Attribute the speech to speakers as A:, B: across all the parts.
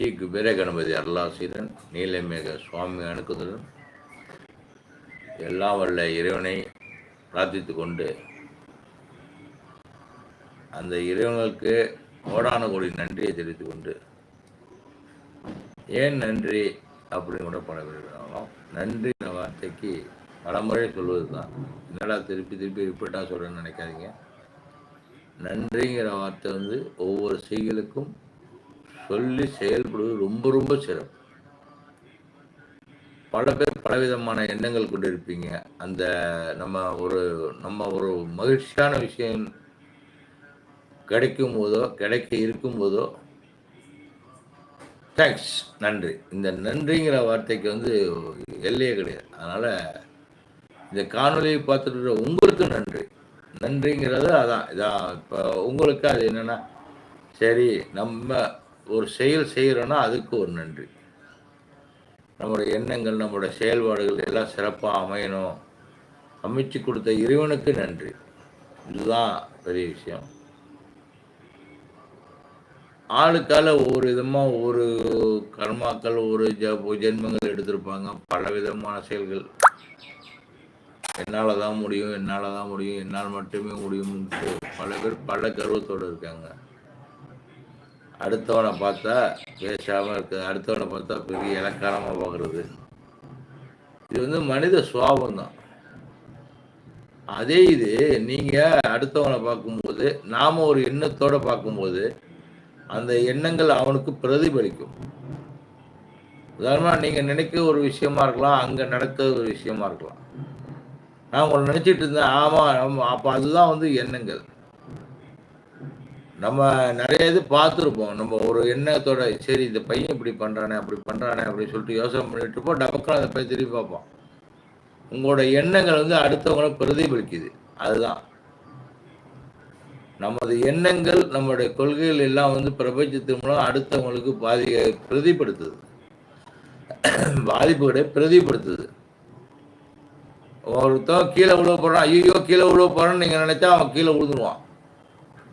A: ஸ்ரீ குபேர கணபதி அருளாசிரன் நீலமேக சுவாமி அணுக்குதலன் எல்லாம் வல்ல இறைவனை பிரார்த்தித்து கொண்டு அந்த இறைவனுக்கு கோடான கோடி நன்றியை தெரிவித்துக் கொண்டு ஏன் நன்றி அப்படின்னு கூட பல விரும்பினாலும் நன்றி வார்த்தைக்கு பலமுறை சொல்வது தான் என்னடா திருப்பி திருப்பி ரிப்பீட்டாக சொல்கிறேன்னு நினைக்காதீங்க. நன்றிங்கிற வார்த்தை வந்து ஒவ்வொரு செய்களுக்கும் சொல்லி செயல்படுவது ரொம்ப ரொம்ப சிறப்பு. பல பேர் பலவிதமான எண்ணங்கள் கொண்டு இருப்பீங்க அந்த நம்ம ஒரு நம்ம ஒரு மகிழ்ச்சியான விஷயம் கிடைக்கும் போதோ கிடைக்க இருக்கும் போதோ தேங்க்ஸ் நன்றி. இந்த நன்றிங்கிற வார்த்தைக்கு வந்து எல்லையே கிடையாது. அதனால் இந்த காணொலியை பார்த்துட்டு இருக்கிற உங்களுக்கு நன்றி. நன்றிங்கிறது அதான். இதான். இப்போ உங்களுக்கு அது என்னென்னா சரி நம்ம ஒரு செயல் செய்கிறோன்னா அதுக்கு ஒரு நன்றி. நம்முடைய எண்ணங்கள் நம்முடைய செயல்பாடுகள் எல்லாம் சிறப்பாக அமையணும். அமைச்சு கொடுத்த இறைவனுக்கு நன்றி. இதுதான் பெரிய விஷயம். ஆளுக்கால ஒவ்வொரு விதமாக ஒவ்வொரு கர்மாக்கள் ஒரு ஜ ஜென்மங்கள் எடுத்திருப்பாங்க. பல விதமான செயல்கள். என்னால் தான் முடியும் என்னால் தான் முடியும் என்னால் மட்டுமே முடியும்ன்ட்டு பல பேர் பல கர்வத்தோடு இருக்காங்க. அடுத்தவனை பார்த்தா பேசாமல் இருக்குது அடுத்தவனை பார்த்தா பெரிய இலக்காரமாக பார்க்குறது. இது வந்து மனித சுவாபம் தான் அதே இது நீங்கள் அடுத்தவனை பார்க்கும்போது நாம் ஒரு எண்ணத்தோடு பார்க்கும்போது அந்த எண்ணங்கள் அவனுக்கு பிரதிபலிக்கும். உதாரணமாக நீங்கள் நினைக்க ஒரு விஷயமா இருக்கலாம் அங்கே நடக்க ஒரு விஷயமா இருக்கலாம். நான் உங்களை நினச்சிட்டு இருந்தேன் ஆமாம் அப்போ அதுதான் வந்து எண்ணங்கள். நம்ம நிறைய இது பார்த்துருப்போம். நம்ம ஒரு எண்ணத்தோட சரி இந்த பையன் இப்படி பண்ணுறானே அப்படி பண்ணுறானே அப்படின்னு சொல்லிட்டு யோசனை பண்ணிட்டு இருப்போம். டபக்கம் அதை போய் திரும்பி பார்ப்போம். உங்களோட எண்ணங்கள் வந்து அடுத்தவங்களை பிரதிபலிக்குது. அதுதான். நமது எண்ணங்கள் நம்மளுடைய கொள்கைகள் எல்லாம் வந்து பிரபஞ்சத்தின் மூலம் அடுத்தவங்களுக்கு பாதி பிரதிப்படுத்துது பாதிப்புகளை பிரதிப்படுத்துது ஒருத்தன் கீழே விழுவ போகிறான் ஐயோ கீழே விழுவ போகிறான்னு நீங்கள் நினச்சா அவன் கீழே விழுந்துருவான்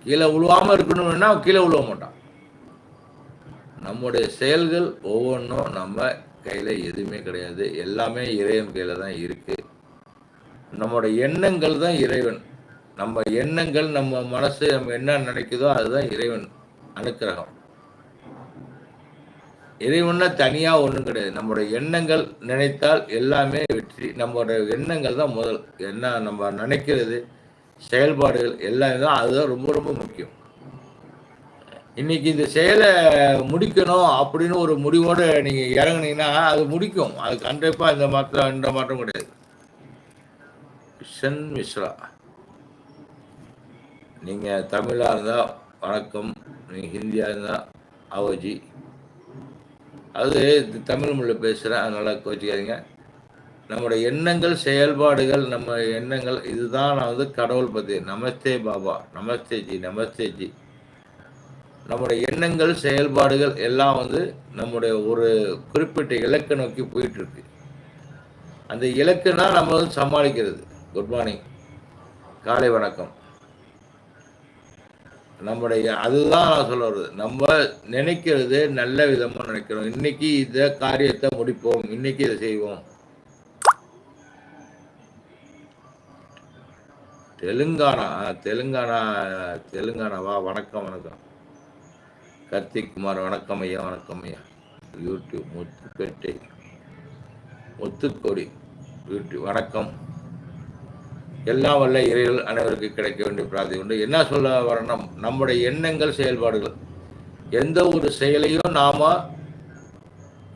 A: கீழே விழுவாமல் இருக்கணும்னா கீழே விழுவ மாட்டான். நம்முடைய செயல்கள் ஒவ்வொன்றும் நம்ம கையில் எதுவுமே கிடையாது. எல்லாமே இறைவன் கையில் தான் இருக்குது நம்முடைய எண்ணங்கள் தான் இறைவன். நம்ம எண்ணங்கள் நம்ம மனசு நம்ம என்ன நினைக்குதோ அதுதான் இறைவன் அனுக்கிரகம். இறைவன்னா தனியாக ஒன்றும் கிடையாது. நம்மளுடைய எண்ணங்கள் நினைத்தால் எல்லாமே வெற்றி. நம்மளுடைய எண்ணங்கள் தான் முதல். என்ன நம்ம நினைக்கிறது? செயல்பாடுகள் எல்லாமே தான் அதுதான் ரொம்ப ரொம்ப முக்கியம். இன்னைக்கு இந்த செயலை முடிக்கணும் அப்படின்னு ஒரு முடிவோடு நீங்கள் இறங்குனீங்கன்னா அது முடிக்கும். அது கண்டிப்பாக இந்த மாற்றம் இந்த மாற்றம் கிடையாது. கிஷன் மிஸ்ரா. நீங்கள் தமிழாக இருந்தால் வணக்கம். நீங்கள் ஹிந்தியாக இருந்தால் அவஜி. அது தமிழ் மொழியில் பேசுகிறேன் அதனால் கோச்சிக்காதீங்க. நம்முடைய எண்ணங்கள் செயல்பாடுகள் நம்ம எண்ணங்கள் இதுதான் நான் வந்து கடவுள் பற்றி நமஸ்தே பாபா நமஸ்தே ஜி நமஸ்தே ஜி. நம்முடைய எண்ணங்கள் செயல்பாடுகள் எல்லாம் வந்து நம்முடைய ஒரு குறிப்பிட்ட இலக்கை நோக்கி போயிட்டுருக்கு. அந்த இலக்குனா நம்ம வந்து சமாளிக்கிறது. குட் மார்னிங் காலை வணக்கம். நம்முடைய அதுதான் நான் சொல்ல வருது நம்ம நினைக்கிறது நல்ல விதமாக நினைக்கிறோம். இன்னைக்கு இந்த காரியத்தை முடிப்போம். இன்னைக்கு இதை செய்வோம். தெலுங்கானா தெலுங்கானா தெலுங்கானாவா? வணக்கம் வணக்கம். கார்த்திக் குமார் வணக்கம் ஐயா வணக்கம் ஐயா. யூடியூப் முத்துப்பேட்டை. முத்துக்கொடி யூடியூப் வணக்கம். எல்லாம் வல்ல இறைகள் அனைவருக்கு கிடைக்க வேண்டிய பிரார்த்தனை உண்டு. என்ன சொல்ல வரணும்? நம்முடைய எண்ணங்கள் செயல்பாடுகள். எந்த ஒரு செயலையும் நாம்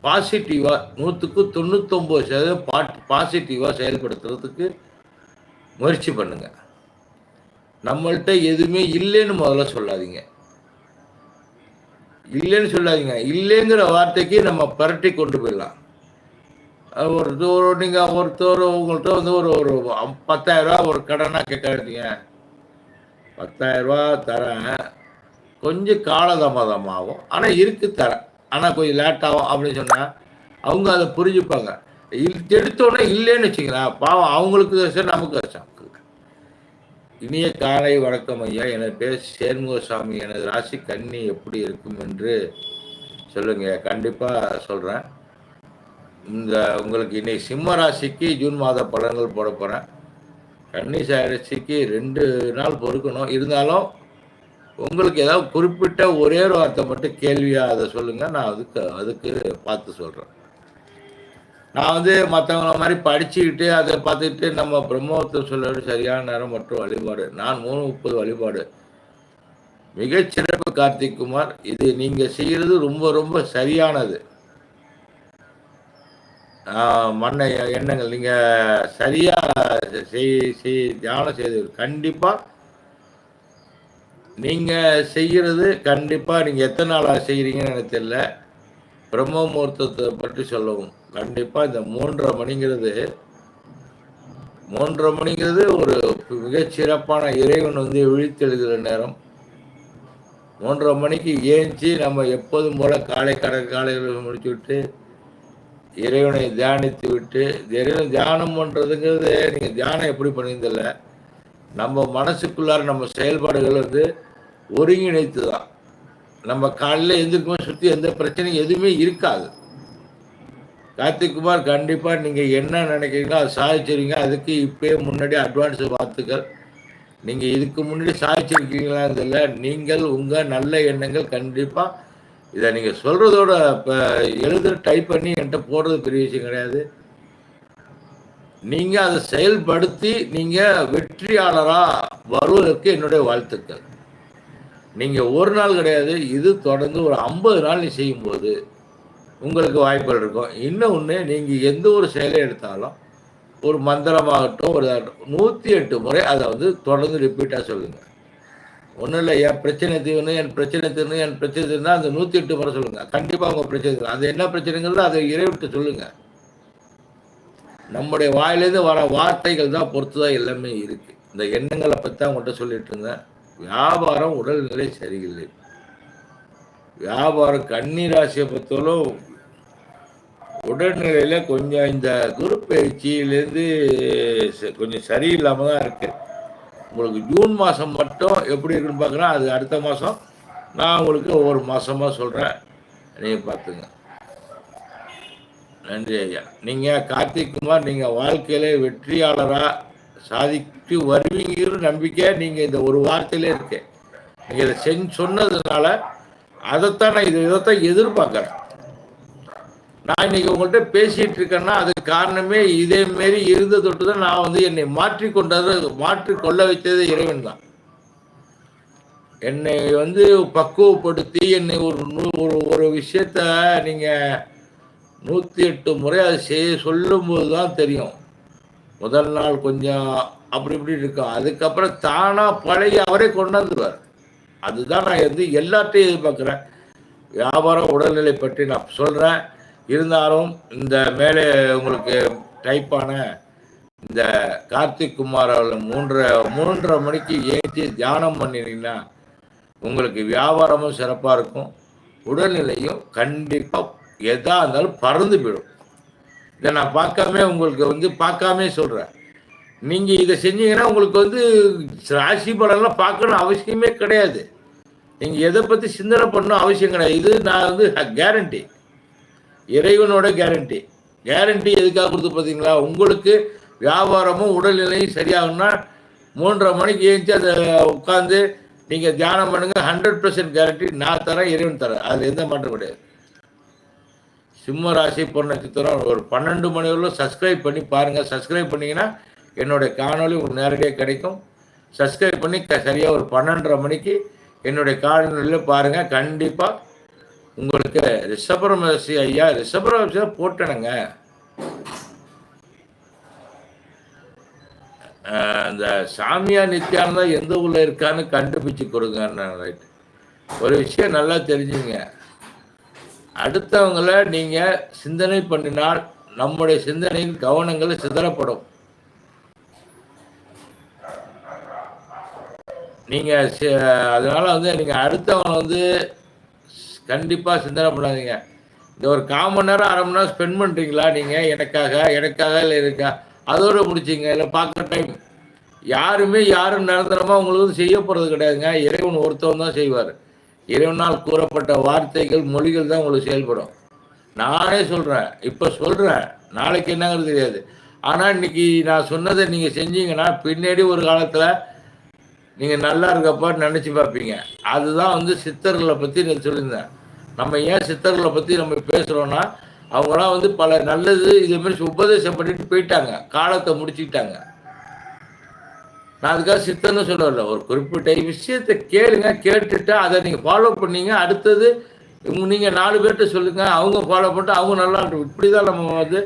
A: பாசிட்டிவாக நூற்றுக்கு தொண்ணூத்தொம்பது சதவீதம் பாட் பாசிட்டிவாக செயல்படுத்துறதுக்கு முயற்சி பண்ணுங்கள் நம்மள்கிட்ட எதுவுமே இல்லைன்னு முதல்ல சொல்லாதீங்க. இல்லைன்னு சொல்லாதீங்க. இல்லைங்கிற வார்த்தைக்கு நம்ம பரட்டி கொண்டு போயிடலாம். ஒருத்தர் நீங்கள் ஒருத்தர் உங்கள்கிட்ட வந்து ஒரு ஒரு பத்தாயிரரூவா ஒரு கடனாக கேட்காதீங்க பத்தாயிரரூவா தரேன். கொஞ்சம் காலதாமதமாகும். ஆனால் இருக்கு தரேன். ஆனால் கொஞ்சம் லேட்டாகும் அப்படின்னு சொன்னால் அவங்க அதை புரிஞ்சுப்பாங்க. எடுத்தோடனே இல்லைன்னு வச்சுங்களேன். பாவம் அவங்களுக்கு கஷ்டம் நமக்கு கஷ்டம் இனிய காலை வணக்கம் ஐயா. எனது பேர் சேர்முகசாமி. எனது ராசி கன்னி எப்படி இருக்கும் என்று சொல்லுங்க. கண்டிப்பாக சொல்கிறேன் இந்த உங்களுக்கு இன்னைக்கு சிம்ம ராசிக்கு ஜூன் மாத பலன்கள் போட போகிறேன் கன்னி ராசிக்கு ரெண்டு நாள் பொறுக்கணும். இருந்தாலும் உங்களுக்கு ஏதாவது குறிப்பிட்ட ஒரே ஒரு வார்த்தை மட்டும் கேள்வியாக அதை சொல்லுங்கள் நான் அதுக்கு அதுக்கு பார்த்து சொல்கிறேன் நான் வந்து மற்றவங்கள மாதிரி படிச்சுக்கிட்டு அதை பார்த்துக்கிட்டு நம்ம பிரம்மோத்தை சொல்ல சரியான நேரம் மற்றும் வழிபாடு. நான் மூணு முப்பது வழிபாடு. மிகச்சிறப்பு கார்த்திக் குமார் இது நீங்கள் செய்கிறது ரொம்ப ரொம்ப சரியானது. மண்ணை எண்ணங்கள் நீங்கள் சரியாக செய் செய் தியானம் செய்து கண்டிப்பாக நீங்கள் செய்கிறது கண்டிப்பாக நீங்கள் எத்தனை நாளாக செய்கிறீங்கன்னு எனக்கு தெரியல. பிரம்ம முகூர்த்தத்தை பற்றி சொல்லவும். கண்டிப்பாக இந்த மூன்றரை மணிங்கிறது மூன்றரை மணிங்கிறது ஒரு மிகச்சிறப்பான இறைவன் வந்து விழித்தெழுகிற நேரம். மூன்றரை மணிக்கு ஏஞ்சி நம்ம எப்போதும் போல காலை கடற்காலையில் காலையில் முடிச்சு விட்டு இறைவனை தியானித்து விட்டு இறைவனை தியானம் பண்ணுறதுங்கிறது நீங்கள் தியானம் எப்படி பண்ணியிருந்தில்ல நம்ம மனசுக்குள்ளார நம்ம செயல்பாடுகள் வந்து ஒருங்கிணைத்து தான் நம்ம காலையில் எந்திரிக்கும் சுற்றி எந்த பிரச்சனையும் எதுவுமே இருக்காது. கார்த்திக்குமார் கண்டிப்பாக நீங்கள் என்ன நினைக்கிறீங்களோ அதை சாதிச்சிருங்க. அதுக்கு இப்போயே முன்னாடி அட்வான்ஸ் பார்த்துக்கள் நீங்கள் இதுக்கு முன்னாடி சாதிச்சிருக்கீங்களா நீங்கள் உங்கள் நல்ல எண்ணங்கள் கண்டிப்பாக இதை நீங்கள் சொல்கிறதோட இப்போ எழுத டைப் பண்ணி என்கிட்ட போடுறது பெரிய விஷயம் கிடையாது. நீங்கள் அதை செயல்படுத்தி நீங்கள் வெற்றியாளராக வருவதற்கு என்னுடைய வாழ்த்துக்கள். நீங்கள் ஒரு நாள் கிடையாது இது தொடர்ந்து ஒரு ஐம்பது நாள் நீ செய்யும்போது உங்களுக்கு வாய்ப்புகள் இருக்கும். இன்னொன்று நீங்கள் எந்த ஒரு செயலை எடுத்தாலும் ஒரு மந்திரமாகட்டும் ஒரு நூற்றி எட்டு முறை அதை வந்து தொடர்ந்து ரிப்பீட்டாக சொல்லுங்கள் ஒன்றும் இல்லை என் பிரச்சனை தீர்வு என் பிரச்சனை தீர்வு என் பிரச்சனை தீர்னா அந்த நூற்றி எட்டு முறை சொல்லுங்கள் கண்டிப்பாக உங்கள் பிரச்சனை தீரும் அது என்ன பிரச்சனைங்கிறது அதை இறைவிட்டு சொல்லுங்கள் நம்முடைய வாயிலேருந்து வர வார்த்தைகள் தான் பொறுத்து தான் எல்லாமே இருக்குது இந்த எண்ணங்களை பற்றி தான் உங்கள்கிட்ட சொல்லிட்டு இருந்தேன். வியாபாரம் உடல்நிலை சரியில்லை. வியாபாரம் கன்னி ராசியை பொறுத்தவரை உடல்நிலையில கொஞ்சம் இந்த குரு பயிற்சியிலேருந்து ச- கொஞ்சம் சரியில்லாம தான் இருக்கு. உங்களுக்கு ஜூன் மாதம் மட்டும் எப்படி இருக்குன்னு பார்க்குறேன். அது அடுத்த மாதம் நான் உங்களுக்கு ஒவ்வொரு மாதமாக சொல்கிறேன் நீங்கள் பார்த்துங்க. நன்றி ஐயா. நீங்கள் கார்த்திக் குமார் நீங்கள் வாழ்க்கையிலே வெற்றியாளராக சாதித்து வருவீங்கிற நம்பிக்கை நீங்கள் இந்த ஒரு வார்த்தையிலே இருக்கு. நீங்கள் இதை செஞ்சு சொன்னதுனால அதைத்தான் நான் இது இதைத்தான் எதிர்பார்க்குறேன். நான் இன்னைக்கு உங்கள்கிட்ட பேசிட்டு இருக்கேன்னா அதுக்கு காரணமே இதே மாரி இருந்த தொட்டு தான் நான் வந்து என்னை மாற்றி கொண்டது மாற்றி கொள்ள வைத்தது இறைவன் தான். என்னை வந்து பக்குவப்படுத்தி என்னை ஒரு ஒரு ஒரு விஷயத்த நீங்கள் நூற்றி எட்டு முறை அதை செய்ய சொல்லும்போது தான் தெரியும். முதல் நாள் கொஞ்சம் அப்படி இப்படி இருக்கும். அதுக்கப்புறம் தானாக பழைய அவரே கொண்டாந்துருவார். அதுதான் நான் வந்து எல்லாத்தையும் எதிர்பார்க்குறேன். வியாபாரம் உடல்நிலை பற்றி நான் சொல்கிறேன் இருந்தாலும் இந்த மேலே உங்களுக்கு டைப்பான இந்த கார்த்திக் குமார் அவர்கள் மூன்றரை மூன்றரை மணிக்கு ஏற்றி தியானம் பண்ணினீங்கன்னா உங்களுக்கு வியாபாரமும் சிறப்பாக இருக்கும். உடல்நிலையும் கண்டிப்பாக எதாக இருந்தாலும் பறந்து போயிடும். இதை நான் பார்க்காம உங்களுக்கு வந்து பார்க்காம சொல்கிறேன் நீங்கள் இதை செஞ்சீங்கன்னா உங்களுக்கு வந்து ராசி பலன்லாம் பார்க்கணும் அவசியமே கிடையாது. நீங்கள் எதை பற்றி சிந்தனை பண்ணணும் அவசியம் கிடையாது. இது நான் வந்து கேரண்டி இறைவனோட கேரண்டி கேரண்டி எதுக்காக கொடுத்து பார்த்தீங்களா? உங்களுக்கு வியாபாரமும் உடல்நிலையும் சரியாகும்னா மூன்றரை மணிக்கு ஏஞ்சி அதை உட்காந்து நீங்கள் தியானம் பண்ணுங்க. ஹண்ட்ரட் பர்சன்ட் கேரண்டி நான் தரேன் இறைவன் தரேன். அதில் எந்த மாற்றம் கிடையாது. சிம்ம ராசி பொன் நட்சத்திரம் ஒரு பன்னெண்டு மணி வரலும் சப்ஸ்கிரைப் பண்ணி பாருங்கள் சப்ஸ்கிரைப் பண்ணிங்கன்னா என்னுடைய காணொளி உங்களுக்கு நேரடியாக கிடைக்கும். சப்ஸ்கிரைப் பண்ணி க சரியாக ஒரு பன்னெண்டரை மணிக்கு என்னுடைய காணொலியில் பாருங்கள் கண்டிப்பாக உங்களுக்கு ரிஷபரமசி ஐயா ரிஷபரமசி போட்டேனுங்க அந்த சாமியா நித்யானந்தா எந்த ஊரில் இருக்கான்னு கண்டுபிடிச்சு கொடுங்க ரைட் ஒரு விஷயம் நல்லா தெரிஞ்சுங்க. அடுத்தவங்களை நீங்கள் சிந்தனை பண்ணினால் நம்முடைய சிந்தனையின் கவனங்கள் சிதறப்படும். நீங்கள் அதனால வந்து நீங்கள் அடுத்தவனை வந்து கண்டிப்பாக சிந்தனை பண்ணாதீங்க. இந்த ஒரு கால் மணி நேரம் அரை மணி நேரம் ஸ்பெண்ட் பண்ணுறீங்களா நீங்கள் எனக்காக எனக்காக இல்லை இருக்கா? அதோட முடிச்சிங்க இல்லை பார்க்குற டைம் யாருமே யாரும் நிரந்தரமாக உங்களுக்கு செய்ய போகிறது கிடையாதுங்க. இறைவன் ஒருத்தவன் தான் செய்வார். இறைவனால் கூறப்பட்ட வார்த்தைகள் மொழிகள் தான் உங்களுக்கு செயல்படும். நானே சொல்கிறேன் இப்போ சொல்கிறேன் நாளைக்கு என்னங்கிறது தெரியாது. ஆனால் இன்னைக்கு நான் சொன்னதை நீங்கள் செஞ்சீங்கன்னா பின்னாடி ஒரு காலத்தில் நீங்கள் நல்லா இருக்கப்பா நினச்சி பார்ப்பீங்க. அதுதான் வந்து சித்தர்களை பற்றி நான் சொல்லியிருந்தேன். நம்ம ஏன் சித்தர்களை பற்றி நம்ம பேசுகிறோன்னா அவங்களாம் வந்து பல நல்லது இதே மாதிரி உபதேசம் பண்ணிட்டு போயிட்டாங்க. காலத்தை முடிச்சுக்கிட்டாங்க. நான் அதுக்காக சித்தன்னு சொல்லல ஒரு குறிப்பிட்ட விஷயத்தை கேளுங்க கேட்டுட்டு அதை நீங்கள் ஃபாலோ பண்ணீங்க. அடுத்தது நீங்கள் நாலு பேர்கிட்ட சொல்லுங்க. அவங்க ஃபாலோ பண்ணிட்டு அவங்க நல்லா இப்படி தான் நம்ம வந்து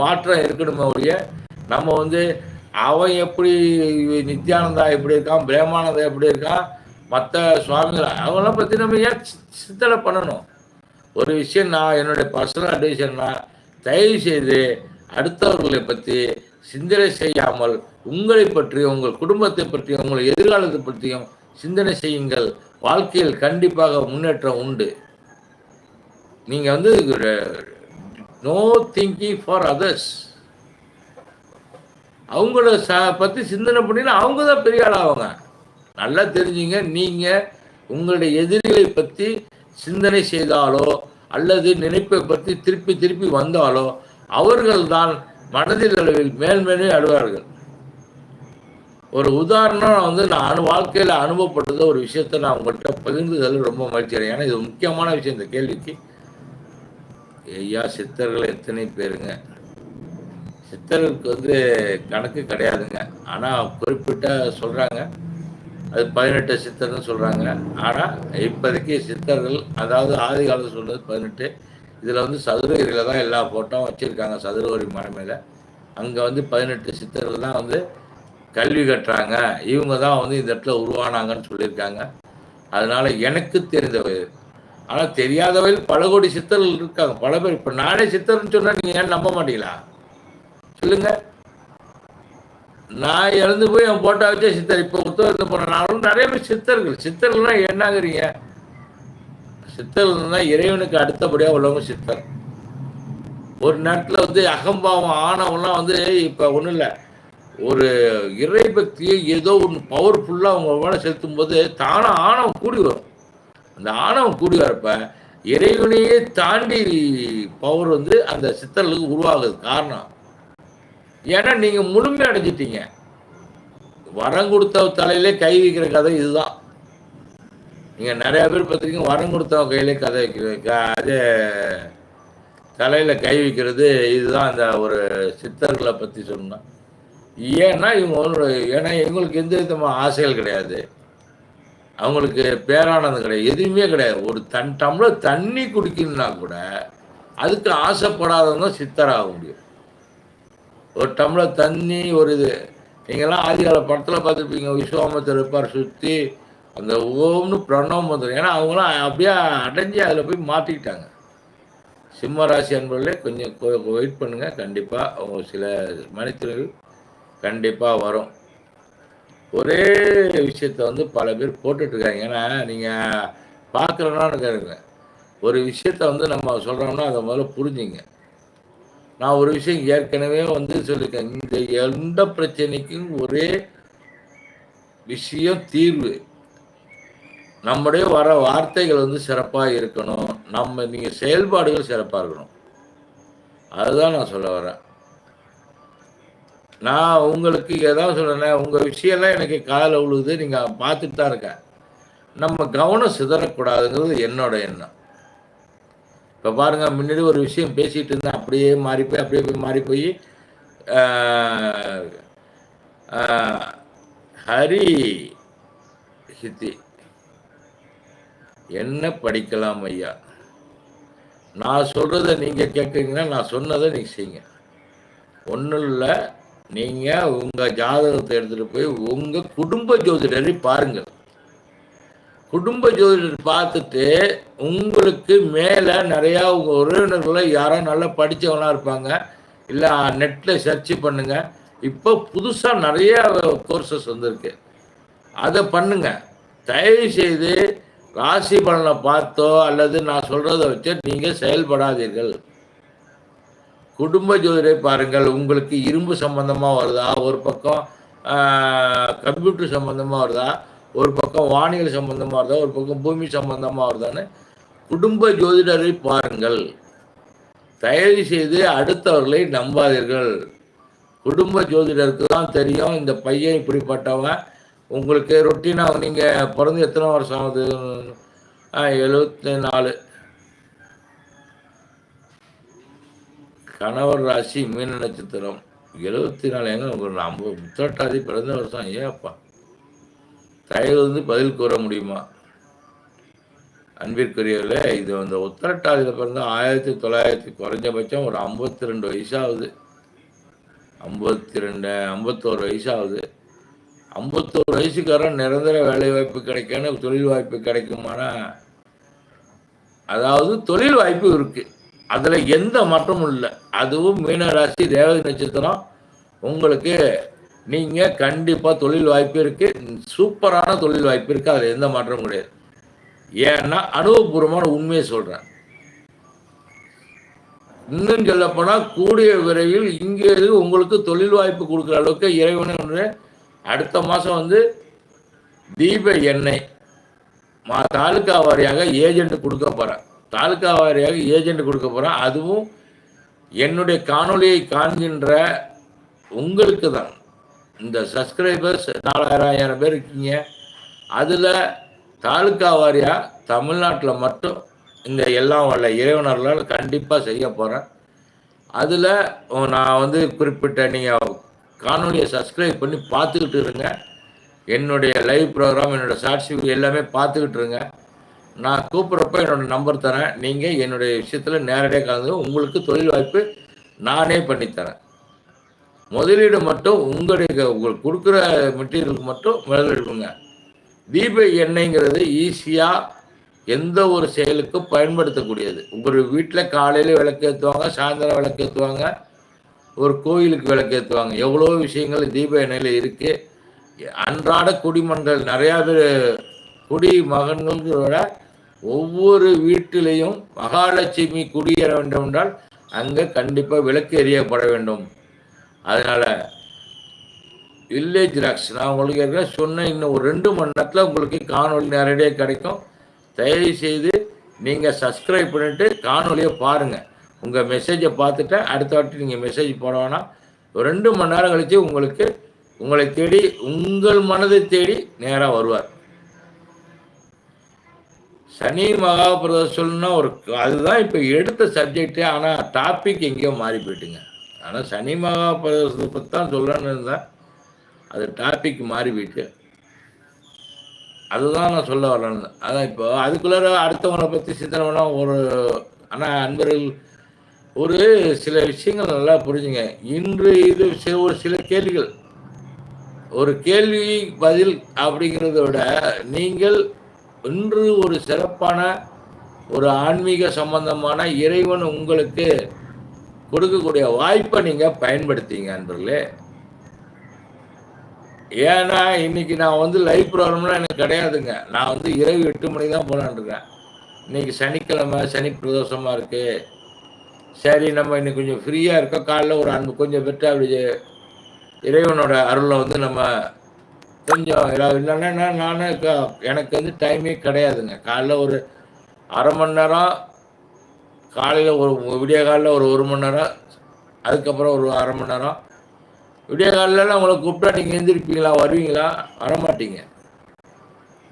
A: மாற்றம் இருக்கணுமே ஒழிய நம்ம வந்து அவன் எப்படி நித்யானந்தா எப்படி இருக்கான் பிரேமானந்தா எப்படி இருக்கான் மற்ற சுவாமிகள் அவங்களாம் பற்றி நம்ம ஏன் சித்தனை சிந்தனை பண்ணணும்? ஒரு விஷயம் நான் என்னுடைய பர்சனல் அட்வைசர்னா தயவு செய்து அடுத்தவர்களை பற்றி சிந்தனை செய்யாமல் உங்களை பற்றியும் உங்கள் குடும்பத்தை பற்றியும் உங்கள் எதிர்காலத்தை பற்றியும் சிந்தனை செய்யுங்கள். வாழ்க்கையில் கண்டிப்பாக முன்னேற்றம் உண்டு. நீங்கள் வந்து நோ திங்கிங் ஃபார் அதர்ஸ் அவங்கள ச பற்றி சிந்தனை பண்ணினா அவங்க தான் பெரிய ஆளாவாங்க. நல்லா தெரிஞ்சுங்க நீங்கள் உங்களுடைய எதிரிகளை பற்றி சிந்தனை செய்தாலோ அல்லது நினைப்பை பற்றி திருப்பி திருப்பி வந்தாலோ அவர்கள்தான் மனதில் அளவில் மேல்மேலே அழுவார்கள். ஒரு உதாரணம் வந்து நான் அனு வாழ்க்கையில் அனுபவப்பட்டது ஒரு விஷயத்தை நான் உங்கள்கிட்ட பகிர்ந்துதல் ரொம்ப மகிழ்ச்சி அடைகிறேன். ஏன்னா இது முக்கியமான விஷயம் இந்த கேள்விக்கு. ஐயா சித்தர்கள் எத்தனை பேருங்க? சித்தர்களுக்கு வந்து கணக்கு கிடையாதுங்க. ஆனால் குறிப்பிட்ட சொல்கிறாங்க அது பதினெட்டு சித்தர்னு சொல்கிறாங்க ஆனால் இப்போதைக்கு சித்தர்கள் அதாவது ஆதி காலத்தில் சொல்றது பதினெட்டு இதில் வந்து சதுரகிரியில் தான் எல்லா ஃபோட்டோவும் வச்சுருக்காங்க சதுரகிரி மலைமையில் மேலே. அங்கே வந்து பதினெட்டு சித்தர்கள் தான் வந்து கல்வி கட்டுறாங்க இவங்க தான் வந்து இந்த இடத்துல உருவானாங்கன்னு சொல்லியிருக்காங்க. அதனால் எனக்கு தெரிந்தவை ஆனால் தெரியாதவையில் பல கோடி சித்தர்கள் இருக்காங்க. பல பேர் இப்போ நானே சித்தர்னு சொன்னால் நீங்கள் ஏன் நம்ப மாட்டீங்களா? சொல்லுங்க. நான் இறந்து போய் என் போட்டோ வச்சே சித்தர். இப்போ புத்தகத்தை போன நானும் நிறைய பேர் சித்தர்கள். சித்தர்கள்னா என்னங்கிறீங்க? சித்தர்கள்னா இறைவனுக்கு அடுத்தபடியாக உள்ளவங்க சித்தர். ஒரு நேரத்தில் வந்து அகம்பாவம் ஆணவம்லாம் வந்து இப்போ ஒன்றும் இல்லை. ஒரு இறை பக்தியை ஏதோ ஒன்று பவர்ஃபுல்லாக அவங்க மேலே செலுத்தும் போது தானாக ஆணவம் கூடி வரும். அந்த ஆணவம் கூடி வரப்ப இறைவனையே தாண்டி பவர் வந்து அந்த சித்தர்களுக்கு உருவாகுது காரணம். ஏன்னா நீங்கள் முழுமை அடைஞ்சிட்டீங்க. வரம் கொடுத்த தலையிலே கை வைக்கிற கதை இதுதான். நீங்க நிறைய பேர் பார்த்துக்கிங்க வரம் கொடுத்தவங்க கையிலே கதை வைக்கிற அதே அது தலையில கை வைக்கிறது இதுதான் அந்த ஒரு சித்தர்களை பத்தி சொன்னா. ஏன்னா இவங்க ஏன்னா இவங்களுக்கு எந்த விதமான ஆசைகள் கிடையாது. அவங்களுக்கு பேரானது கிடையாது எதுவுமே கிடையாது. ஒரு தன் டம்ளர் தண்ணி குடிக்கணும்னா கூட அதுக்கு ஆசைப்படாதவங்க சித்தராக முடியும். ஒரு டம்ளர் தண்ணி ஒரு இது. நீங்கள்லாம் ஆதிகால படத்தில் பார்த்துருப்பீங்க விஸ்வாமத்தர் இருப்பார் சுற்றி அந்த ஓம்னு பிரணவம் வந்துடும் ஏன்னா அவங்களாம் அப்படியே அடைஞ்சு அதில் போய் மாட்டிக்கிட்டாங்க. சிம்ம ராசி அன்பர்களே கொஞ்சம் வெயிட் பண்ணுங்கள் கண்டிப்பாக அவங்க சில மனிதர்கள் கண்டிப்பாக வரும். ஒரே விஷயத்த வந்து பல பேர் போட்டுட்ருக்காங்க. ஏன்னா நீங்கள் பார்க்குறோன்னா கேளுங்க ஒரு விஷயத்த வந்து நம்ம சொல்கிறோம்னா அதை முதல்ல புரிஞ்சுங்க. நான் ஒரு விஷயம் ஏற்கனவே வந்து சொல்லியிருக்கேன். இந்த எந்த பிரச்சனைக்கும் ஒரே விஷயம் தீர்வு. நம்முடைய வர வார்த்தைகள் வந்து சிறப்பாக இருக்கணும். நம்ம நீங்கள் செயல்பாடுகள் சிறப்பாக இருக்கணும். அதுதான் நான் சொல்ல வரேன். நான் உங்களுக்கு ஏதாவது சொல்கிறேன் உங்கள் விஷயம்லாம் எனக்கு காதில் விழுகுது நீங்கள் பார்த்துட்டு தான் இருக்கேன். நம்ம கவனம் சிதறக்கூடாதுங்கிறது என்னோட எண்ணம். இப்போ பாருங்கள் முன்னாடி ஒரு விஷயம் பேசிகிட்டு இருந்தேன் அப்படியே மாறி போய் அப்படியே போய் மாறி போய் ஹரி ஹித்தி என்ன படிக்கலாம் ஐயா? நான் சொல்கிறத நீங்கள் கேட்குறீங்கன்னா நான் சொன்னதை நீங்கள் செய்யுங்க. ஒன்றும் இல்லை நீங்கள் உங்கள் ஜாதகத்தை எடுத்துகிட்டு போய் உங்கள் குடும்ப ஜோதிடரை பாருங்கள் குடும்ப ஜோதிடர் பார்த்துட்டு உங்களுக்கு மேலே நிறையா உங்கள் உறவினர்களை யாரோ நல்லா படித்தவங்களாம் இருப்பாங்க. இல்லை நெட்டில் சர்ச் பண்ணுங்கள் இப்போ புதுசாக நிறைய கோர்சஸ் வந்திருக்கு. அதை பண்ணுங்கள் தயவு செய்து ராசி பலனை பார்த்தோ அல்லது நான் சொல்கிறத வச்சு நீங்கள் செயல்படாதீர்கள். குடும்ப ஜோதிடரை பாருங்கள் உங்களுக்கு இரும்பு சம்பந்தமாக வருதா? ஒரு பக்கம் கம்ப்யூட்டர் சம்பந்தமாக வருதா? ஒரு பக்கம் வானிலை சம்பந்தமாக வருதா? ஒரு பக்கம் பூமி சம்பந்தமாக வருதான்னு குடும்ப ஜோதிடரை பாருங்கள். தயவு செய்து அடுத்தவர்களை நம்பாதீர்கள். குடும்ப ஜோதிடருக்கு தான் தெரியும் இந்த பையன் இப்படிப்பட்டவன் உங்களுக்கு ரொட்டீனாக நீங்கள் பிறந்து எத்தனை வருஷம் ஆகுது? எழுபத்தி நாலு கணவர் ராசி மீன நட்சத்திரம். எழுபத்தி நாலு எங்க உங்களுக்கு நம்ம முத்தட்டாதி பிறந்த வருஷம் ஏப்பா தயவு வந்து பதில் கூற முடியுமா? அன்பிற்குரியவர்களே இது அந்த உத்தரட்டாதியில் பிறந்த ஆயிரத்தி தொள்ளாயிரத்தி குறைஞ்சபட்சம் ஒரு ஐம்பத்தி ரெண்டு வயசாகுது ஐம்பத்தி ரெண்டு ஐம்பத்தோரு வயசாகுது ஐம்பத்தோரு வயசுக்காரன் நிரந்தர வேலை வாய்ப்பு கிடைக்கணும் தொழில் வாய்ப்பு கிடைக்குமானா? அதாவது தொழில் வாய்ப்பு இருக்கு. அதில் எந்த மாற்றமும் இல்லை. அதுவும் மீனராசி தேவதை நட்சத்திரம். உங்களுக்கு நீங்கள் கண்டிப்பாக தொழில் வாய்ப்பு இருக்குது சூப்பரான தொழில் வாய்ப்பு இருக்குது அதில் எந்த மாற்றமும் கிடையாது. ஏன்னா அனுபவபூர்வமான உண்மையை சொல்கிறேன் இன்னும் சொல்லப்போனால் கூடிய விரைவில் இங்கே உங்களுக்கு தொழில் வாய்ப்பு கொடுக்குற அளவுக்கு இறைவனை அடுத்த மாதம் வந்து தீப எண்ணெய். மா தாலுக்கா வாரியாக ஏஜென்ட் கொடுக்க போகிறேன் தாலுக்கா வாரியாக ஏஜென்ட் கொடுக்க போகிறேன் அதுவும் என்னுடைய காணொலியை காண்கின்ற உங்களுக்கு தான். இந்த சப்ஸ்கிரைபர்ஸ் நாலாயிரம் ஆயிரம் பேர் இருக்கீங்க. அதில் தாலுக்கா வாரியாக தமிழ்நாட்டில் மட்டும் இந்த எல்லாம் வல்ல இறைவனர்களால் கண்டிப்பாக செய்ய போகிறேன் அதில் நான் வந்து குறிப்பிட்ட நீங்கள் காணொலியை சப்ஸ்கிரைப் பண்ணி பார்த்துக்கிட்டு இருங்க. என்னுடைய லைவ் ப்ரோக்ராம் என்னோடய ஷார்ட்ஸ் வீடியோ எல்லாமே பார்த்துக்கிட்டு இருங்க. நான் கூப்பிட்றப்ப என்னோடய நம்பர் தரேன். நீங்கள் என்னுடைய விஷயத்தில் நேரடியாக கலந்து உங்களுக்கு தொழில் வாய்ப்பு நானே பண்ணித்தரேன் முதலீடு மட்டும் உங்களுடைய உங்களுக்கு கொடுக்குற மெட்டீரியலுக்கு மட்டும் முதலீடுங்க தீப எண்ணெய்ங்கிறது ஈஸியாக எந்த ஒரு செயலுக்கும் பயன்படுத்தக்கூடியது. உங்களுடைய வீட்டில் காலையில் விளக்கேற்றுவாங்க சாயந்தரம் விளக்கேற்றுவாங்க ஒரு கோயிலுக்கு விளக்கேற்றுவாங்க எவ்வளோ விஷயங்கள் தீப எண்ணெயில் இருக்குது அன்றாட குடிமன்கள் நிறையா பேர் குடி மகன்களோட ஒவ்வொரு வீட்டிலையும் மகாலட்சுமி குடியேற வேண்டும் என்றால் அங்கே கண்டிப்பாக விளக்கு எறியப்பட வேண்டும். அதனால் வில்லேஜ் ராக்ஸ் நான் உங்களுக்கு ஏற்கனவே சொன்னேன் இன்னும் ஒரு ரெண்டு மணி நேரத்தில் உங்களுக்கு காணொலி நேரடியாக கிடைக்கும். தயவு செய்து நீங்கள் சப்ஸ்கிரைப் பண்ணிவிட்டு காணொலியை பாருங்கள் உங்கள் மெசேஜை பார்த்துட்டு அடுத்த வாட்டி நீங்கள் மெசேஜ் போனோன்னா ரெண்டு மணி நேரம் கழித்து உங்களுக்கு உங்களை தேடி உங்கள் மனதை தேடி நேராக வருவார். சனி மகாபிரதோஷம்னா ஒரு அதுதான் இப்போ எடுத்த சப்ஜெக்டே ஆனால் டாபிக் எங்கேயோ மாறி போயிட்டுங்க. ஆனால் சனி மகாபிரதோஷத்தை பற்றி தான் சொல்லணும்னு இருந்தேன் அது டாபிக் மாறி போயிட்டு. அதுதான் நான் சொல்ல வரேன். அதான் இப்போ அதுக்குள்ளார அடுத்தவங்களை பற்றி சிந்தனை ஒரு ஆனால் அன்பர்கள் ஒரு சில விஷயங்கள் நல்லா புரிஞ்சுங்க. இன்று இது ஒரு சில கேள்விகள். ஒரு கேள்வி பதில் அப்படிங்கிறத விட நீங்கள் இன்று ஒரு சிறப்பான ஒரு ஆன்மீக சம்பந்தமான இறைவன் உங்களுக்கு கொடுக்கக்கூடிய வாய்ப்பை நீங்கள் பயன்படுத்திங்க அன்பர்களே. ஏன்னா இன்னைக்கு நான் வந்து லைவ் ப்ரோக்ராம்லாம் எனக்கு கிடையாதுங்க. நான் வந்து இரவு எட்டு மணி தான் போகலான்ருக்கேன் இன்னைக்கு சனிக்கிழமை சனி பிரதோஷமாக இருக்குது சரி நம்ம இன்னைக்கு கொஞ்சம் ஃப்ரீயாக இருக்கோம் காலைல ஒரு அன்பு கொஞ்சம் பெற்று அப்படி இறைவனோட அருளை வந்து நம்ம கொஞ்சம் இல்லைன்னா நானே எனக்கு வந்து டைமே கிடையாதுங்க. காலைல ஒரு அரை மணி நேரம் காலையில் ஒரு விடிய காலையில் ஒரு ஒரு மணி நேரம் அதுக்கப்புறம் ஒரு அரை மணி நேரம். விடிய காலையில் உங்களை கூப்பிட்டா நீங்கள் எழுந்திருப்பீங்களா வருவீங்களா? வரமாட்டீங்க.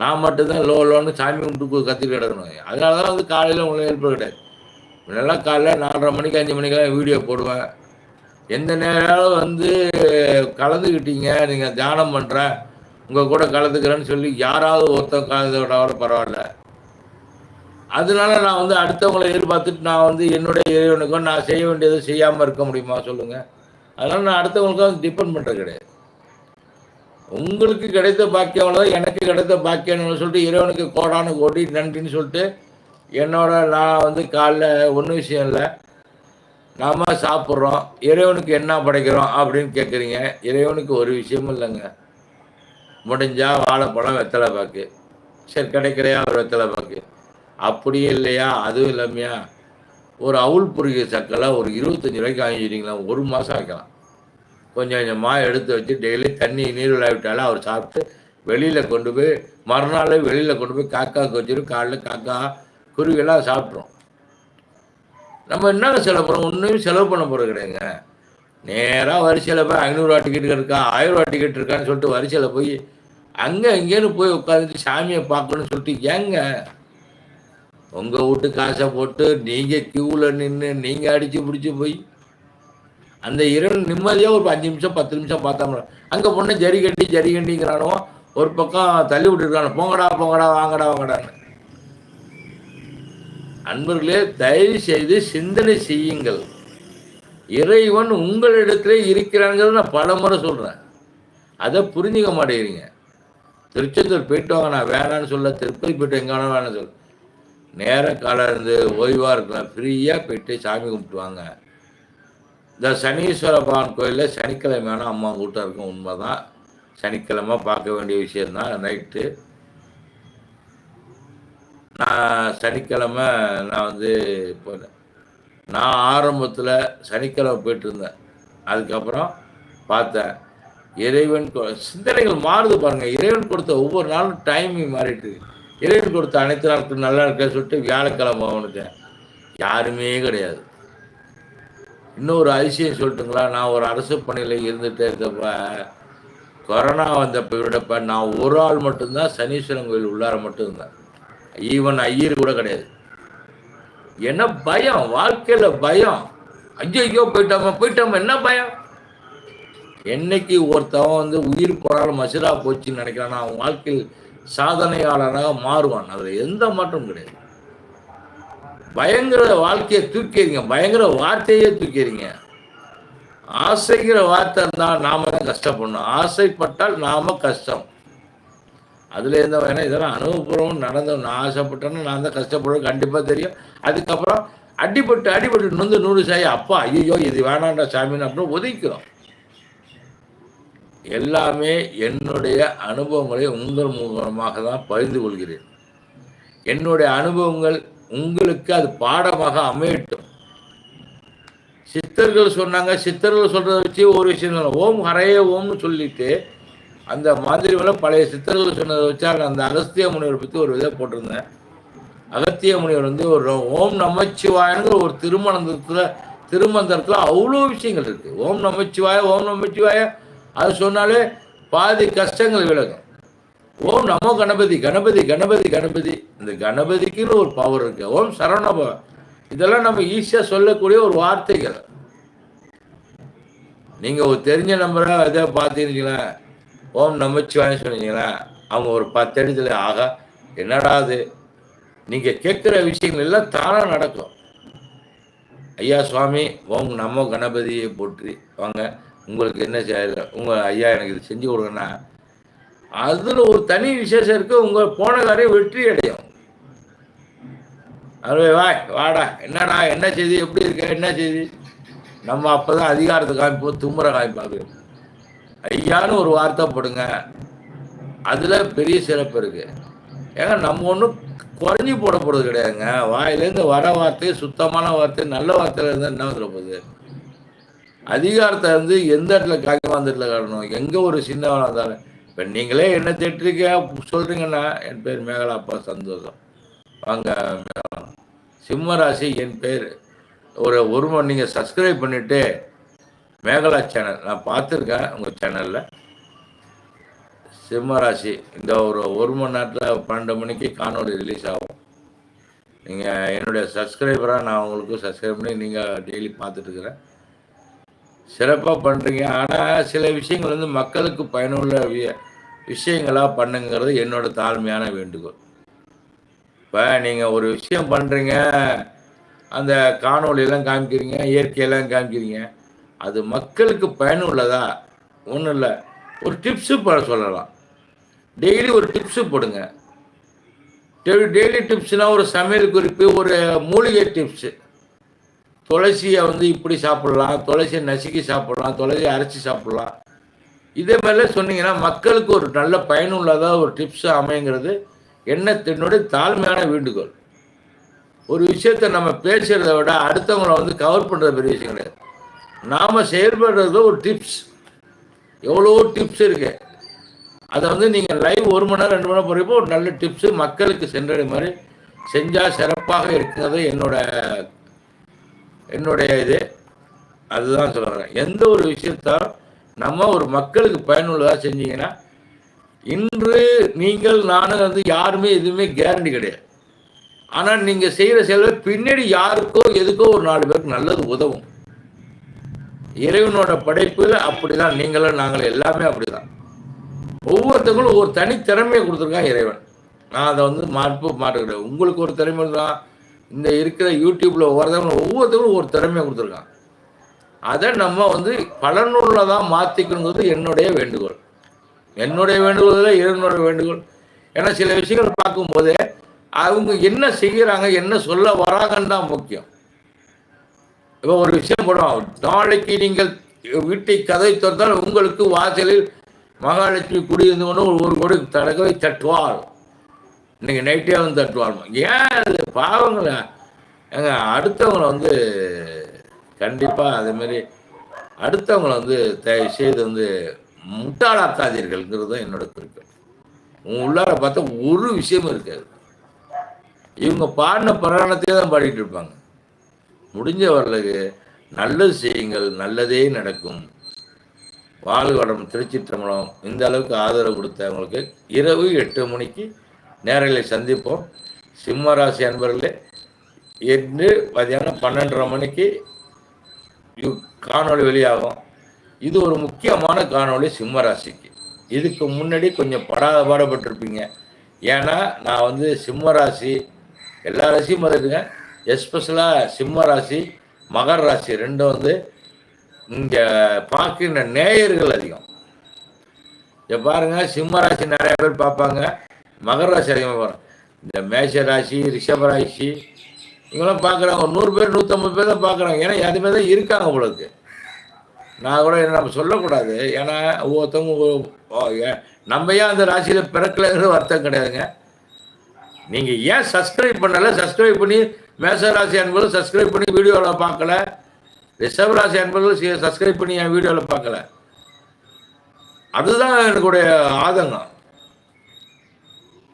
A: நான் மட்டும்தான் லோ லோன்னு சாமி கும்பிட்டு கத்திட்டு கிடக்கணும். அதனால தான் வந்து காலையில் உங்களை எழுப்ப கிடையாது. முன்னெல்லாம் காலைல நாலரை மணிக்கு அஞ்சு மணிக்கெல்லாம் வீடியோ போடுவேன். எந்த நேரம் வந்து கலந்துக்கிட்டீங்க நீங்கள் தியானம் பண்ணுறேன் உங்கள் கூட கலந்துக்கிறேன்னு சொல்லி யாராவது ஒருத்தன் கலந்து பரவாயில்ல. அதனால நான் வந்து அடுத்தவங்களை எதிர்பார்த்துட்டு நான் வந்து என்னுடைய இறைவனுக்கும் நான் செய்ய வேண்டியதை செய்யாமல் இருக்க முடியுமா சொல்லுங்கள் அதனால் நான் அடுத்தவங்களுக்கும் டிபெண்ட் பண்ணுறது கிடையாது. உங்களுக்கு கிடைத்த பாக்கியம் எனக்கு கிடைத்த பாக்கியம்னு சொல்லிட்டு இறைவனுக்கு கோடானு கோடி நன்றின்னு சொல்லிட்டு என்னோட நான் வந்து காலைல ஒன்றும் விஷயம் இல்லை. நாம் சாப்பிட்றோம். இறைவனுக்கு என்ன படைக்கிறோம் அப்படின்னு கேட்குறீங்க இறைவனுக்கு ஒரு விஷயமும் இல்லைங்க. முடிஞ்சால் வாழைப்பழம் வெத்தலை பாக்கு. சரி கிடைக்கிறையா ஒரு வெத்தலை பாக்கு. அப்படியே இல்லையா? அதுவும் இல்லாமையா? ஒரு அவுள் பொறுகிய சக்கலை ஒரு இருபத்தஞ்சி ரூபாய்க்கு வாங்கிக்கிறீங்களா? ஒரு மாதம் வைக்கலாம் கொஞ்சம் கொஞ்சமாக எடுத்து வச்சு டெய்லி தண்ணி நீர் விளையாவிட்டாலும் அவர் சாப்பிட்டு வெளியில் கொண்டு போய் மறுநாள் வெளியில் கொண்டு போய் காக்காவுக்கு வச்சுட்டு காலைல காக்கா குருவியெல்லாம் சாப்பிட்றோம். நம்ம என்னங்க செலவு பண்ணுறோம் ஒன்றும் செலவு பண்ண போகிறது கிடையாதுங்க. நேராக வரிசையில் போய் ஐநூறுரூவா டிக்கெட் இருக்கா ஆயிரரூவா டிக்கெட் இருக்கான்னு சொல்லிட்டு வரிசையில் போய் அங்கே இங்கேன்னு போய் உட்காந்துட்டு சாமியை பார்க்கணும்னு சொல்லிட்டு ஏங்க? உங்கள் வீட்டு காசை போட்டு நீங்கள் க்யூவில் நின்று நீங்கள் அடித்து பிடிச்சி போய் அந்த இரவு நிம்மதியாக ஒரு அஞ்சு நிமிஷம் பத்து நிமிஷம் பார்த்தோம்னா அங்கே பொண்ணு ஜரி கட்டி ஜரி கட்டிங்கிறானோ ஒரு பக்கம் தள்ளி விட்டுருக்கானோ போங்கடா போங்கடா வாங்கடா வாங்கடான்னு. அன்பர்களே தயவு செய்து சிந்தனை செய்யுங்கள். இறைவன் உங்களிடத்திலே இருக்கிறாங்கிறத நான் பல முறை சொல்கிறேன் அதை புரிஞ்சுக்க மாட்டேங்கிறீங்க. திருச்செந்தூர் போயிட்டு வாங்க நான் வேணான்னு சொல்ல திருப்பதி போயிட்டு எங்கே வேணாம் வேணாம்னு சொல்ல. நேர காலம் இருந்து ஓய்வாக இருக்கலாம் ஃப்ரீயாக போயிட்டு சாமி கும்பிட்டு வாங்க. இந்த சனீஸ்வர பகவான் கோயிலில் சனிக்கிழமை ஆனால் அம்மா கூட்டம் இருக்கும் உண்மை தான் சனிக்கிழமை பார்க்க வேண்டிய விஷயந்தான் நைட்டு. நான் சனிக்கிழமை நான் வந்து போனேன். நான் ஆரம்பத்தில் சனிக்கிழமை போயிட்டு இருந்தேன் அதுக்கப்புறம் பார்த்தேன் இறைவன் சிந்தனைகள் மாறுது பாருங்கள் இறைவன் கொடுத்த ஒவ்வொரு நாளும் டைமிங் மாறிட்டு இறைவன் கொடுத்த அனைத்து நாட்களும் நல்லா இருக்க சொல்லிட்டு வியாழக்கிழமை வந்துட்டேன். யாருமே கிடையாது. இன்னொரு அதிசயம் சொல்லட்டுங்களா? நான் ஒரு அரசு பணியில் இருந்துகிட்டே இருந்தப்ப கொரோனா வந்தப்போ விடப்ப நான் ஒரு ஆள் மட்டும்தான் சனீஸ்வரன் கோயில் உள்ளார மட்டும் இருந்தேன் ஈவன் ஐயர் கூட கிடையாது. என்ன பயம்? வாழ்க்கையில பயம். ஐயோ போயிட்டாம போயிட்டாம என்ன பயம்? என்னைக்கு ஒருத்தவன் வந்து உயிர் போனாலும் மசிரா போச்சுன்னு நினைக்கிறான்? அவன் வாழ்க்கையில் சாதனையாளராக மாறுவான். அதில் எந்த மாற்றமும் கிடையாது. பயங்கர வாழ்க்கையை தூக்கிறீங்க பயங்கர வார்த்தையே தூக்கிறீங்க ஆசைங்கிற வார்த்தை இருந்தால் நாம தான் கஷ்டப்படணும். ஆசைப்பட்டால் நாம கஷ்டம். அதில் இருந்த வேணா இதெல்லாம் அனுபவபூர்வம் நடந்த நான் ஆசைப்பட்டேன்னு நான் தான் கஷ்டப்படுவேன் கண்டிப்பாக தெரியும். அதுக்கப்புறம் அடிபட்டு அடிபட்டு நொந்து நூறு சாய் அப்பா ஐயோ இது வேணாண்டா சாமின்னு அப்புறம் ஒதுக்கிறோம் எல்லாமே என்னுடைய அனுபவங்களை உங்கள் மூலமாக தான் பகிர்ந்து கொள்கிறேன். என்னுடைய அனுபவங்கள் உங்களுக்கு அது பாடமாக அமையட்டும். சித்தர்கள் சொன்னாங்க சித்தர்கள் சொல்கிறத வச்சு ஒரு விஷயம் ஓம் ஹரையே ஓம்னு சொல்லிட்டு அந்த மாதிரி பழைய சித்தர்கள் சொன்னதை வச்சா நான் அந்த அகஸ்திய முனிவரை பற்றி ஒரு இதை போட்டிருந்தேன். அகத்திய முனிவர் வந்து ஒரு ஓம் நமச்சிவாயங்கிற ஒரு திருமணத்தில் திருமந்திரத்தில் அவ்வளோ விஷயங்கள் இருக்குது ஓம் நமச்சிவாய ஓம் நமச்சிவாய அது சொன்னாலே பாதி கஷ்டங்கள் விலகும். ஓம் நமோ கணபதி கணபதி கணபதி கணபதி. இந்த கணபதிக்குன்னு ஒரு பவர் இருக்கு. ஓம் சரவணபவ இதெல்லாம் நம்ம ஈஸியாக சொல்லக்கூடிய ஒரு வார்த்தைகள். நீங்கள் ஒரு தெரிஞ்ச நம்பரை இதை பார்த்தீங்களா ஓம் நமச்சிவாயன்னு சொன்னீங்களா? அவங்க ஒரு பத்து இடத்துல ஆகா என்னடா அது? நீங்கள் கேட்குற விஷயங்கள் எல்லாம் தானாக நடக்கும். ஐயா சுவாமி ஓம் நமோ கணபதியை போற்றி வாங்க உங்களுக்கு என்ன செய்ய உங்கள் ஐயா எனக்கு இது செஞ்சு கொடுங்கன்னா அதில் ஒரு தனி விசேஷம் இருக்குது உங்கள் போன காரியம் வெற்றி அடையும். அருவே வாய் வாடா. என்னடா என்ன செய்தி? எப்படி இருக்க? என்ன செய்தி? நம்ம அப்போ தான் அதிகாரத்தை காமிப்போம் தும்புற காமிப்பாங்க ஐயான்னு ஒரு வார்த்தை போடுங்க. அதில் பெரிய சிறப்பு இருக்குது ஏங்க நம்ம ஒன்றும் குறைஞ்சி போட கிடையாதுங்க. வாயிலேருந்து வர வார்த்தை சுத்தமான வார்த்தை நல்ல வார்த்தையில் இருந்தால் என்ன வந்துட போகுது? அதிகாரத்தை வந்து எந்த இடத்துல காய்க்க அந்த இடத்துல காட்டணும்? எங்கே ஒரு சின்னவனாக இருந்தாலும். இப்போ நீங்களே என்ன தேட்டிருக்க சொல்கிறீங்கன்னா என் பேர் மேகலா அப்பா சந்தோஷம். வாங்க சிம்மராசி சிம்ம ராசி என் பேர். ஒரு ஒரு மணி நீங்கள் சப்ஸ்கிரைப் பண்ணிவிட்டு மேகலா சேனல் நான் பார்த்துருக்கேன் உங்கள் சேனலில் சிம்மராசி இந்த ஒரு ஒரு மணி நேரத்தில் பன்னெண்டு மணிக்கு காணொளி ரிலீஸ் ஆகும். நீங்கள் என்னுடைய சப்ஸ்கிரைபராக நான் உங்களுக்கு சப்ஸ்கிரைப் பண்ணி நீங்கள் டெய்லி பார்த்துட்ருக்குறேன் சிறப்பாக பண்ணுறீங்க ஆனால் சில விஷயங்கள் வந்து மக்களுக்கு பயனுள்ள வி- விஷயங்களாக பண்ணுங்கிறது என்னோட தாழ்மையான வேண்டுகோள். இப்போ நீங்கள் ஒரு விஷயம் பண்ணுறீங்க அந்த காணொளியெல்லாம் காமிக்கிறீங்க இயற்கையெல்லாம் காமிக்கிறீங்க அது மக்களுக்கு பயனுள்ளதா? ஒன்றும் இல்லை. ஒரு டிப்ஸு போட சொல்லலாம். டெய்லி ஒரு டிப்ஸு போடுங்க. டெய்லி டிப்ஸ்னால் ஒரு சமையல் குறிப்பு ஒரு மூலிகை டிப்ஸு துளசியை வந்து இப்படி சாப்பிடலாம் துளசியை நசுக்கி சாப்பிடலாம் துளசியை அரைச்சி சாப்பிட்லாம். இதே மாதிரிலாம் சொன்னீங்கன்னா மக்களுக்கு ஒரு நல்ல பயனுள்ளதாக ஒரு டிப்ஸ் அமைங்கிறது என்ன என்னுடைய தாழ்மையான வேண்டுகோள். ஒரு விஷயத்தை நம்ம பேசுறதை விட அடுத்தவங்களை வந்து கவர் பண்ணுறது பெரிய விஷயம் கிடையாது. நாம் செயல்படுறது ஒரு டிப்ஸ் எவ்வளோ டிப்ஸ் இருக்கு. அதை வந்து நீங்கள் லைவ் ஒரு மணி நேரம் ரெண்டு மணி நேரம் போகிறப்போ ஒரு நல்ல டிப்ஸு மக்களுக்கு சென்றடை மாதிரி செஞ்சால் சிறப்பாக இருக்கிறது என்னோட என்னுடைய இது. அதுதான் சொல்கிறேன் எந்த ஒரு விஷயத்தாலும் நம்ம ஒரு மக்களுக்கு பயனுள்ளதாக செஞ்சீங்கன்னா இன்று நீங்கள் நானும் வந்து யாருமே எதுவுமே கேரண்டி கிடையாது. ஆனால் நீங்கள் செய்கிற செயலை பின்னாடி யாருக்கோ எதுக்கோ ஒரு நாலு பேருக்கு நல்லது உதவும். இறைவனோட படைப்பில் அப்படிதான். நீங்களும் நாங்கள் எல்லாமே அப்படிதான். ஒவ்வொருத்தங்களும் ஒவ்வொரு தனித்திறமையை கொடுத்துருக்கான் இறைவன். நான் அதை வந்து மாற்று மாற்ற உங்களுக்கு ஒரு திறமை தான் இந்த இருக்கிற யூடியூப்ல ஒவ்வொருத்தவங்களும் ஒவ்வொருத்தவங்களும் ஒரு திறமையை கொடுத்துருக்கான். அதை நம்ம வந்து பலனுள்ளதாக மாற்றிக்கணுங்கிறது என்னுடைய வேண்டுகோள். என்னுடைய வேண்டுகோள் இறைவனோட வேண்டுகோள். ஏன்னா சில விஷயங்கள் பார்க்கும்போது அவங்க என்ன செய்கிறாங்க என்ன சொல்ல வராங்கன்னு தான் முக்கியம். இப்போ ஒரு விஷயம் போடுவோம் நாளைக்கு நீங்கள் வீட்டை கதை திறந்தால் உங்களுக்கு வாசலில் மகாலட்சுமி குடியிருந்து கொண்டு ஒரு கோடி தடவை தட்டுவாள். இன்னைக்கு நைட்டே வந்து தட்டுவாள். ஏன் அது பாவங்கள? ஏங்க அடுத்தவங்களை வந்து கண்டிப்பாக அதேமாரி அடுத்தவங்களை வந்து தயவு செய்து வந்து முட்டாளாக்காதீர்கள்ங்கிறது தான் என்னோட குறிப்பு உன் உள்ளார பார்த்தா ஒரு விஷயமும் இருக்காது. இவங்க பாடின புராணத்தையே தான் பாடிட்டு இருப்பாங்க. முடிஞ்ச வரலுக்கு நல்லது செய்யுங்கள் நல்லதே நடக்கும். வாழ்வடம் திருச்சிற்றம்பலம் இந்த அளவுக்கு ஆதரவு கொடுத்தவங்களுக்கு இரவு எட்டு மணிக்கு நேரலை சந்திப்போம். சிம்மராசி அன்பர்களே என்று மதியானம் பன்னெண்டரை மணிக்கு காணொலி காணொளி வெளியாகும். இது ஒரு முக்கியமான காணொளி சிம்மராசிக்கு இதுக்கு முன்னாடி கொஞ்சம் படாத பாடப்பட்டிருப்பீங்க ஏன்னா நான் வந்து சிம்மராசி எல்லா ராசியும் பார்த்துட்டுங்க எஸ்பெஷலாக சிம்ம ராசி மகர ராசி ரெண்டும் வந்து இங்கே பார்க்கின்ற நேயர்கள் அதிகம். இதை பாருங்கள் சிம்ம ராசி நிறைய பேர் பார்ப்பாங்க மகர ராசி அதிகமாக வரும் இந்த மேஷ ராசி ரிஷப ராசி இவங்களாம் பார்க்குறாங்க ஒரு நூறு பேர் நூற்றம்பது பேர் தான் பார்க்குறாங்க. ஏன்னா அதுமாதிரி தான் இருக்காங்க உங்களுக்கு. நான் கூட நம்ம சொல்லக்கூடாது. ஏன்னா ஒவ்வொருத்தவங்க நம்ம ஏன் அந்த ராசியில் பிறக்கலைங்கிற அர்த்தம் கிடையாதுங்க. நீங்கள் ஏன் சப்ஸ்கிரைப் பண்ணலை சப்ஸ்கிரைப் பண்ணி மேசராசி அன்பர்கள் சப்ஸ்கிரைப் பண்ணி வீடியோவில் பார்க்கல. ரிஷப ராசி அன்பர்கள் சப்ஸ்கிரைப் பண்ணி என் வீடியோவில் பார்க்கல. அதுதான் எனக்குடைய ஆதங்கம்.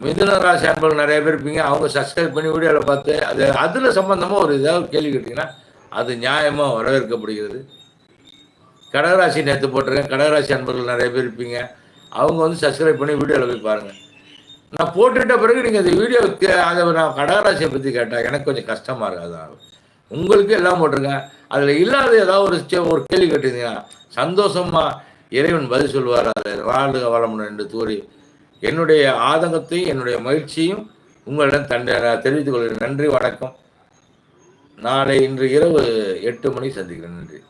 A: மிதுன ராசி அன்பர்கள் நிறைய பேர் இருப்பீங்க. அவங்க சப்ஸ்கிரைப் பண்ணி வீடியோவில் பார்த்து அது அதில் சம்பந்தமாக ஒரு ஏதாவது கேள்வி கேட்டிங்கன்னா அது நியாயமாக வரவேற்கப்படுகிறது. கடகராசி நேற்று போட்டிருக்கேன். கடகராசி அன்பர்கள் நிறைய பேர் இருப்பீங்க. அவங்க வந்து சப்ஸ்கிரைப் பண்ணி வீடியோவில் போய் பாருங்கள் நான் போட்டுட்ட பிறகு நீங்கள் அந்த வீடியோ அதை நான் கடகராசியை பற்றி கேட்டால் எனக்கு கொஞ்சம் கஷ்டமாக இருக்கு அதான். உங்களுக்கு எல்லாம் போட்டிருக்கேன் அதில் இல்லாத ஏதாவது ஒரு ஒரு கேள்வி கேட்டிருந்தீங்கன்னா சந்தோஷமாக இறைவன் பதில் சொல்வார் அதை வாழ்க வளமுடன் என்று கூறி என்னுடைய ஆதங்கத்தையும் என்னுடைய மகிழ்ச்சியும் உங்களிடம் தண்ட நான் தெரிவித்துக் கொள்கிறேன். நன்றி வணக்கம். நாளை இன்று இரவு எட்டு மணி சந்திக்கிறேன். நன்றி.